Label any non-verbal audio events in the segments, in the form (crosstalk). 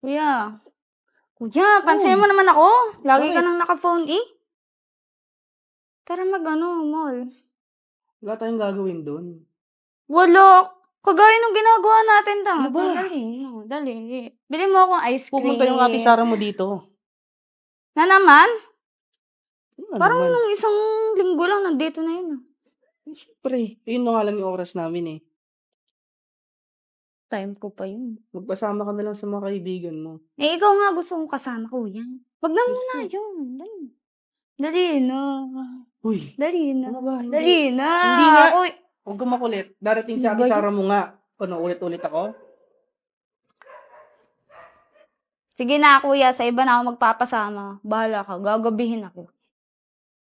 Kuya. Kuya, pansin mo naman ako. Lagi ka Bakit? nang naka-phone eh. Tara mag ano, mall. Wala tayong gagawin doon. Wala. Kagaya nung ginagawa natin dati. Ano ba? Dali, no, dali. Bili mo akong ice cream. Pupunta yung ate Sara mo dito. Na naman? Ano Parang naman? nung isang linggo lang nandito na yun. ah. Siyempre, yun na nga lang yung oras namin eh. Time ko pa yun. Magpasama ka na lang sa mga kaibigan mo. Eh, ikaw nga gusto kong kasama, kuya. Wag na muna yun. Dali. Dali na. Uy, Dali na. ano ba? Hindi. Dali na. Hindi nga. Uy, Huwag ka makulit. Darating si Ano ba? Sara mo nga. Ano, ulit-ulit ako? Sige na, kuya. Sa iba na ako magpapasama. Bahala ka. Gagabihin ako.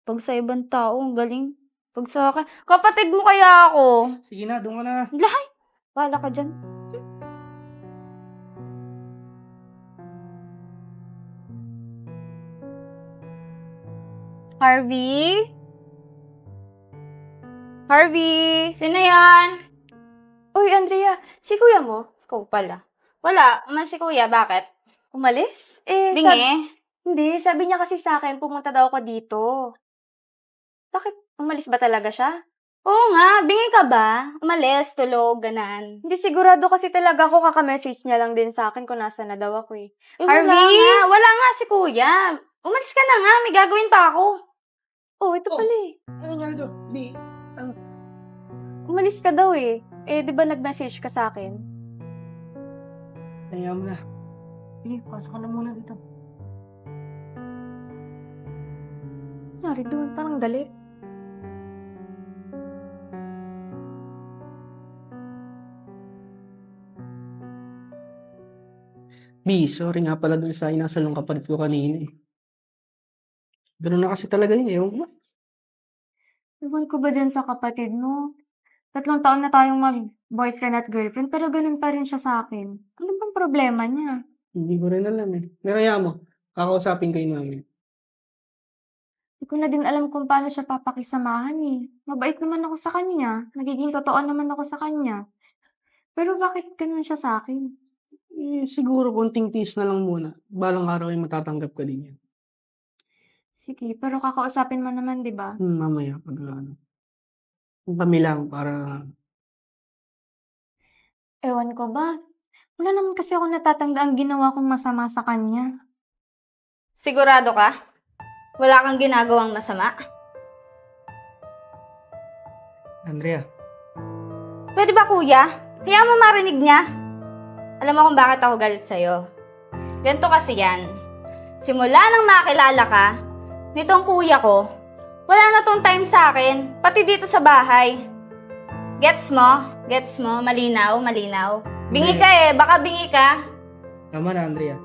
Pag sa ibang tao, ang galing. Pag sa akin, kapatid mo kaya ako. Sige na, doon ka na. Lahay. Bahala ka dyan. Harvey? Harvey? Sino yan? Uy, Andrea. Si kuya mo? Ikaw pala. Wala. Uman si kuya. Bakit? Umalis? Eh, Bingi? hindi. Sabi niya kasi sa akin, pumunta daw ako dito. Bakit? Umalis ba talaga siya? Oo nga. Bingi ka ba? Umalis, tulog, ganan. Hindi sigurado kasi talaga ako kakamessage niya lang din sa akin kung nasa na daw ako eh. Eh, Harvey? wala nga. Wala nga si kuya. Umalis ka na nga. May gagawin pa ako. Oh, ito Oh. pala eh. Ano nga ito? Di. Umalis ka daw eh. Eh, di ba nag-message ka sa akin? Kaya mo na. Sige, pasok ka na muna dito. Nari doon, parang galit. B, sorry nga pala dun sa inasalong kapalit ko kanina eh. Ganun na kasi talaga yun. Ewan ko ba? Iwan ko ba dyan sa kapatid mo? Tatlong taon na tayong mag-boyfriend at girlfriend, pero ganun pa rin siya sa akin. Ano bang problema niya? Hindi ko rin alam eh. Pero kaya mo, kakausapin kayo namin. Hindi ko na din alam kung paano siya papakisamahan eh. Mabait naman ako sa kanya. Nagiging totoo naman ako sa kanya. Pero bakit ganun siya sa akin? Eh, siguro konting tiis na lang muna. Balang araw ay matatanggap ka din yan. Sige, pero kakausapin mo naman, di ba? Hmm, mamaya, pag ano. Kung kami lang, para Ewan ko ba? Wala naman kasi ako natatanda ang ginawa kong masama sa kanya. Sigurado ka? Wala kang ginagawang masama? Andrea, Pwede ba kuya? Kaya mo marinig niya? Alam mo kung bakit ako galit sa'yo. Ganito kasi yan. Simula nang makilala ka, nitong kuya ko, wala na tong time sa akin, pati dito sa bahay. Gets mo? Gets mo? Malinaw? Malinaw? Bingi ka eh, baka bingi ka. tama na Andrea.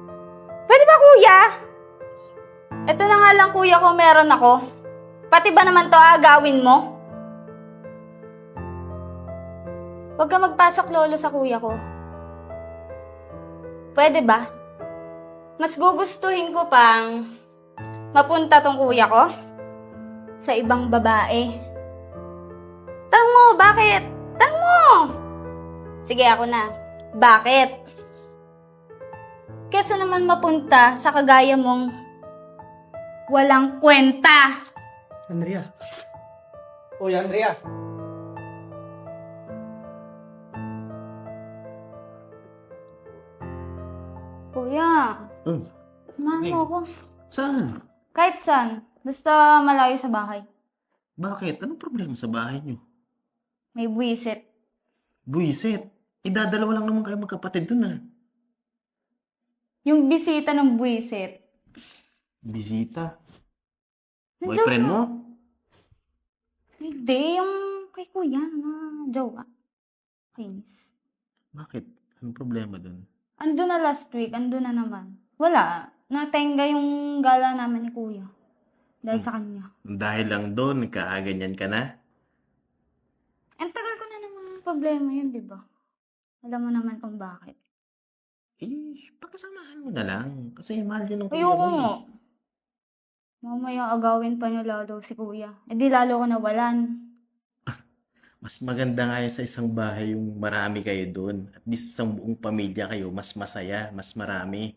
Pwede ba kuya? Ito na nga lang kuya ko meron ako. Pati ba naman to agawin mo? Huwag ka magpasok lolo sa kuya ko. Pwede ba? Mas gugustuhin ko pang mapunta tong kuya ko sa ibang babae. Tanong mo, bakit? Tanong mo! Sige, ako na. Bakit? Kesa naman mapunta sa kagaya mong walang kwenta. Andrea. Oy, Andrea. Kuya, Hmm. samahan mo Hey. ako. Saan? Kahit saan. Basta malayo sa bahay. Bakit? Anong problema sa bahay niyo? May buwisit. Buisit. Idadalawa lang naman kayo magkapatid dun ah. Yung bisita ng buwisit. Bisita. Boyfriend mo? Hindi, yung kay kuya na jowa. Kainis. Bakit? Anong problema dun? Ando na last week, ando na naman. Wala. Natenga yung gala namin ni kuya. Dahil Hmm. sa kanya. Dahil lang doon, nagkakaganyan ka na? Ang tagal ko na naman problema yun, di ba? Alam mo naman kung bakit. Eh, pagkasamahan mo na lang. Kasi mahal yun ng kuya Ayoko mo eh. nga. Mamaya agawin pa niya lalo si kuya. Eh di lalo ko nawalan. (laughs) Mas maganda nga yun sa isang bahay yung marami kayo doon. At least sa buong pamilya kayo, mas masaya, mas marami.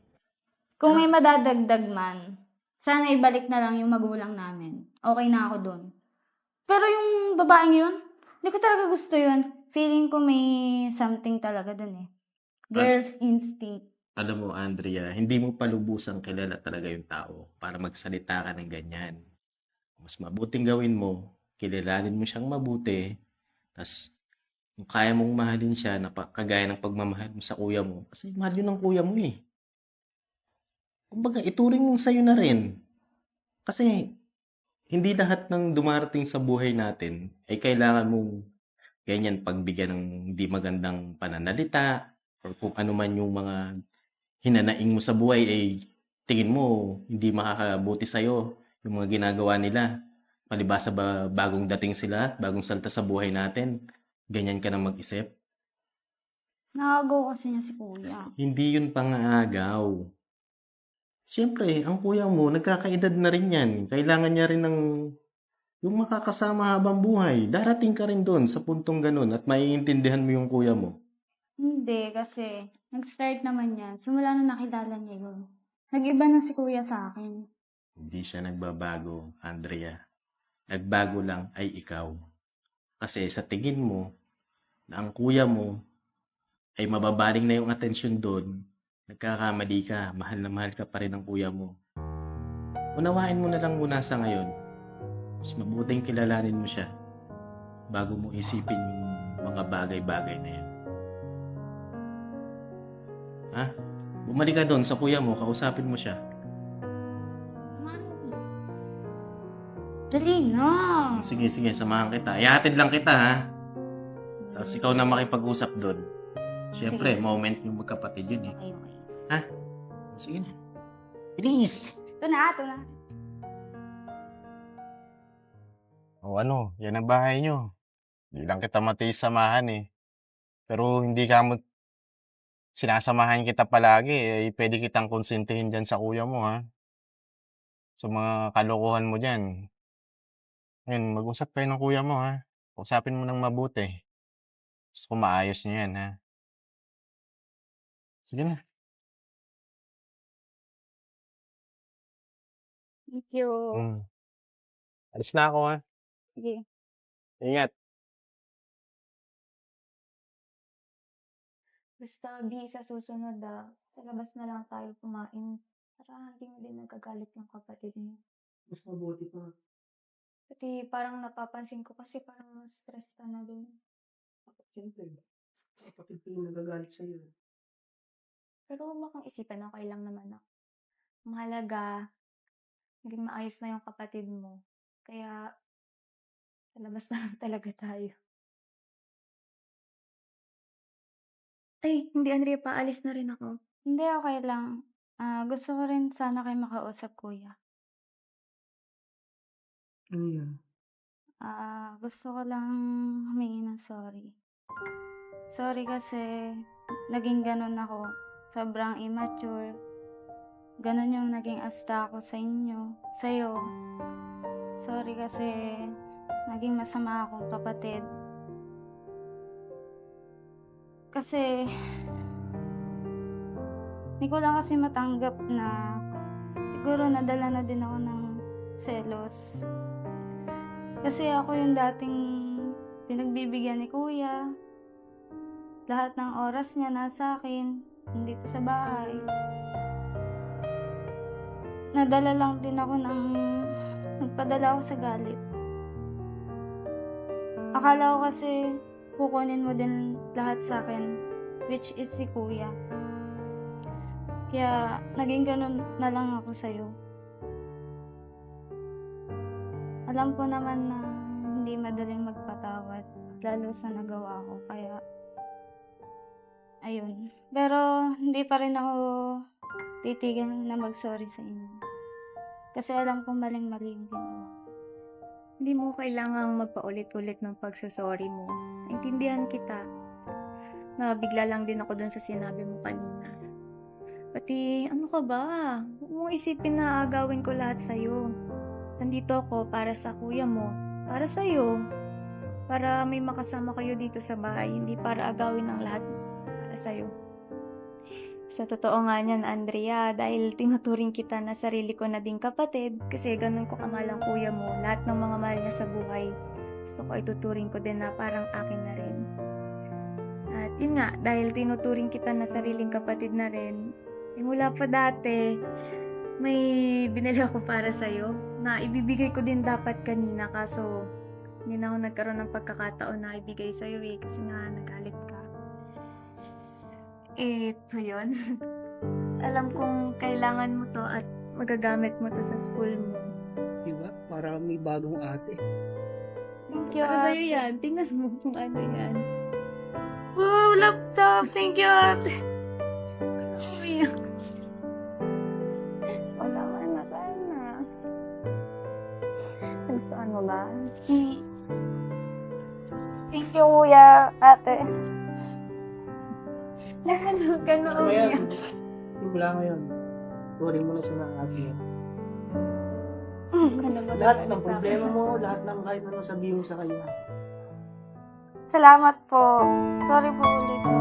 Kung may madadagdag man, sana ibalik na lang yung magulang namin. Okay na ako dun. Pero yung babaeng yun, hindi ko talaga gusto yun. Feeling ko may something talaga dun eh. Girl's instinct. Alam mo, Andrea, hindi mo palubusang kilala talaga yung tao para magsalita ka ng ganyan. Mas mabuting gawin mo, kilalanin mo siyang mabuti, tas kung kaya mong mahalin siya na pa- kagaya ng pagmamahal mo sa kuya mo, kasi mahal yun ng kuya mo eh. Kumbaga, ituring mo sa'yo na rin. Kasi, hindi lahat ng dumarating sa buhay natin ay kailangan mong ganyan pagbigyan ng hindi magandang pananalita or kung ano man yung mga hinanaing mo sa buhay ay tingin mo hindi makakabuti sa'yo yung mga ginagawa nila. Palibasa ba bagong dating sila, bagong salta sa buhay natin, ganyan ka na mag-isip? Nakagaw kasi niya si kuya. Hindi yun pangagaw. Siyempre, ang kuya mo, nagkakaedad na rin yan. Kailangan niya rin ng yung makakasama habang buhay. Darating ka rin doon sa puntong ganun at maiintindihan mo yung kuya mo. Hindi, kasi nag-start naman yan. Simula nung nakilala niya yun. Nag-iba na si kuya sa akin. Hindi siya nagbabago, Andrea. Nagbago lang ay ikaw. Kasi sa tingin mo na ang kuya mo ay mababaling na yung atensyon doon, nagkakamali ka, mahal na mahal ka pa rin ng kuya mo. Unawain mo na lang muna sa ngayon. Mas mabuting kilalanin mo siya bago mo isipin yung mga bagay-bagay na yan. Ha? Bumalik ka doon sa kuya mo, kausapin mo siya. Dali na. Sige, sige, samahan kita. Ihatid lang kita, ha? Tapos ikaw na makipag-usap doon. Siyempre, Sige. moment yung magkapatid yun, eh. Okay, okay. Sige na. Bilis! Ito na, ito na. O ano, yan ang bahay nyo. Hindi lang kita matiis samahan eh. Pero hindi ka mo sinasamahan kita palagi eh. Pwede kitang konsintihin dyan sa kuya mo ha. Sa mga kalokohan mo dyan. Ngayon, mag-usap kayo ng kuya mo ha. Usapin mo ng mabuti. Gusto ko maayos niya yan ha. Sige na. Thank you. Mm. Alis na ako ha. Sige. Ingat. Basta, Bi, sa susunod ah, sa labas na lang tayo kumain. Para hindi mo din nagkagalit yung kapatid niyo. Mas mabuti pa. Pati parang napapansin ko kasi parang stress ka na din. Siyempre, kapatid ko yung nagagalit sa'yo. Pero huwag mo kang isipan, okay lang naman ako. Mahalaga, naging maayos na yung kapatid mo. Kaya, sa labas na lang (laughs) talaga tayo. Ay, hindi Andrea, paalis na rin ako. Hindi, okay lang. Ah, gusto ko rin sana kayo makausap, kuya. Ano yan? Ah, gusto ko lang humingi ng sorry. Sorry kasi naging ganun ako. Sobrang immature. Ganun yung naging asta ko sa inyo, sa'yo. Sorry kasi naging masama akong kapatid. Kasi hindi ko lang kasi matanggap na siguro nadala na din ako ng selos. Kasi ako yung dating pinagbibigyan ni kuya. Lahat ng oras niya nasa akin, nandito sa bahay. Nadala lang din ako ng... Nagpadala ako sa galit. Akala ko kasi kukunin mo din lahat sa akin, which is si kuya. Kaya naging ganun na lang ako sa'yo. Alam ko naman na hindi madaling magpatawad, lalo sa nagawa ko, kaya ayun. Pero hindi pa rin ako titigil na mag-sorry sa inyo. Kasi alam ko maling-mali yung ginawa. Hindi mo kailangang magpaulit-ulit ng pagsasorry mo. Naintindihan kita. Nabigla lang din ako dun sa sinabi mo kanina. Pati, ano ka ba? Huwag mong isipin na agawin ko lahat sa'yo. Nandito ako para sa kuya mo. Para sa'yo. Para may makasama kayo dito sa bahay, hindi para agawin ang lahat para sa'yo. Sa totoo nga niyan, Andrea, dahil tinuturing kita na sarili ko na ding kapatid, kasi ganun ko kamahal ang kuya mo, lahat ng mga mahal niya sa buhay, gusto ko ituturing ko din na parang akin na rin. At yun nga, dahil tinuturing kita na sariling kapatid na rin, simula pa dati, may binili ako para sa'yo na ibibigay ko din dapat kanina kaso hindi na ako nagkaroon ng pagkakataon na ibigay sa'yo eh kasi nga nagalit ka. Ito yun. (laughs) Alam kong kailangan mo to at magagamit mo to sa school mo. Diba? Para may bagong ate. Thank you, Para sa'yo ate. yan. Tingnan mo kung ano yan. Wow, laptop! Thank you, ate. Umiyak. (laughs) O naman na ka na. Gustuhan mo ba? Thank you, kuya, ate. Ano ka na Gusto mo yan? umiyak? Simula ngayon. Turing mo na siya ng ate mo. Ano ba Lahat ng sa problema akin? mo, lahat ng kahit ano sabihin mo sa kanya. Salamat po. Sorry po ulit po,